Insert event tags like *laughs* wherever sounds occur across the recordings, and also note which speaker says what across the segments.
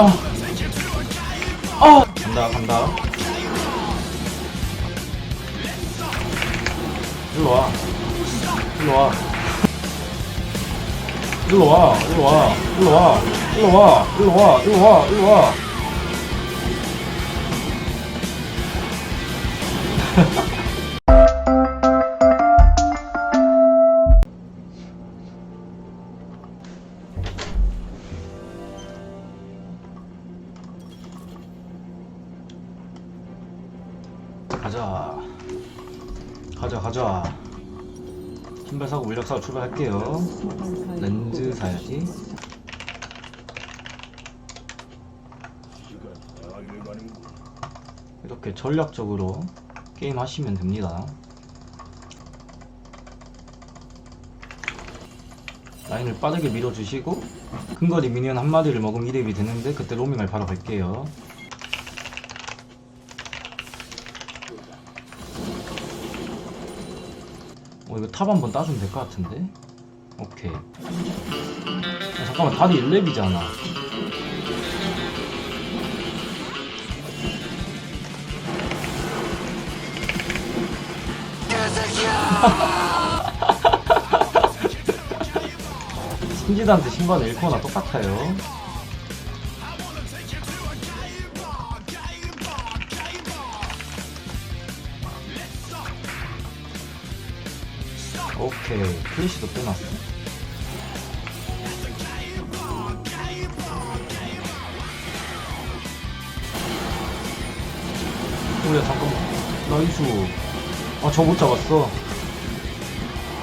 Speaker 1: 아. 아. 간다, 간다. 일로 와. 일로 와. 일로 와, 일로 와, 일로 와, 일로 와, 일로 와, 일로 와, 일로 와. *laughs* 가자. 가자, 가자. 신발 사고 물약 사고 출발할게요. 렌즈 사야지. 이렇게 전략적으로 게임 하시면 됩니다. 라인을 빠르게 밀어주시고 근거리 미니언 한 마리를 먹으면 2렙이 되는데 그때 로밍을 바로 갈게요. 이거 탑 한번 따주면 될 것 같은데? 오케이. 야, 잠깐만 다리 1렙이잖아. *laughs* 신지단한테 신발 잃거나 똑같아요. 오케이. 플래시도 빼놨어. 그래 잠깐만. 나이스 아저 못 잡았어.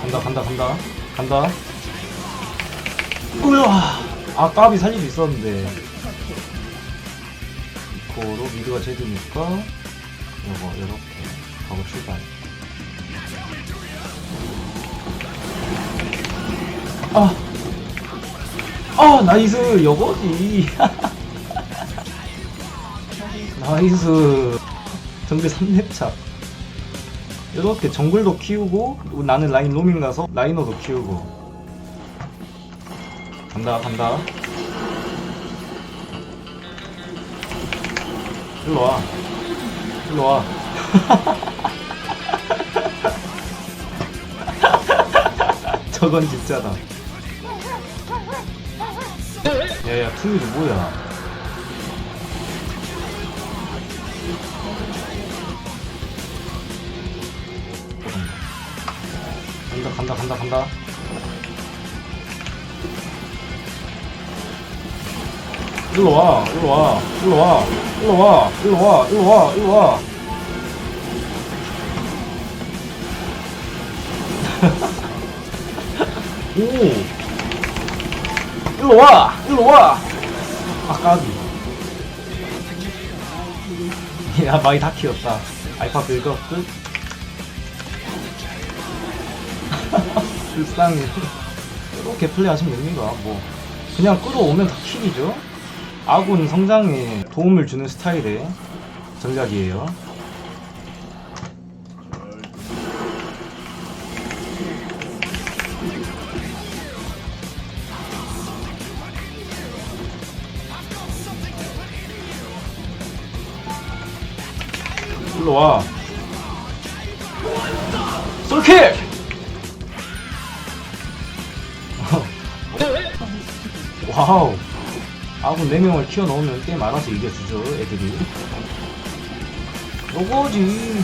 Speaker 1: 간다 간다 간다. 간다. 으아 아 까비 살릴 수 있었는데. 이코로 미드가 제드니까 요거 요렇게 가고 출발 아, 아 나이스. 요거지. *laughs* 나이스. 정글 3렙차. 이렇게 정글도 키우고 나는 라인 로밍 가서 라이너도 키우고. 간다 간다. 일로 와. 일로 와. *laughs* 저건 진짜다 야야 투미도 뭐야? 간다 간다 간다 간다. 일로 와 일로 와 일로 와 일로 와 일로 와 일로 와 일로 와. *laughs* 오 일로 와 일로 와. 아 까비. 야 많이 다 키웠다. 알파 빌드업 끝. *laughs* 불쌍해. 이렇게 플레이하시면 됩니다 뭐. 그냥 끌어오면 다 킬이죠. 아군 성장에 도움을 주는 스타일의 전략이에요 일로 와. 솔킬! *laughs* 와우. 아군 4명을 키워 넣으면 게임 알아서 이겨주죠 애들이. 요거지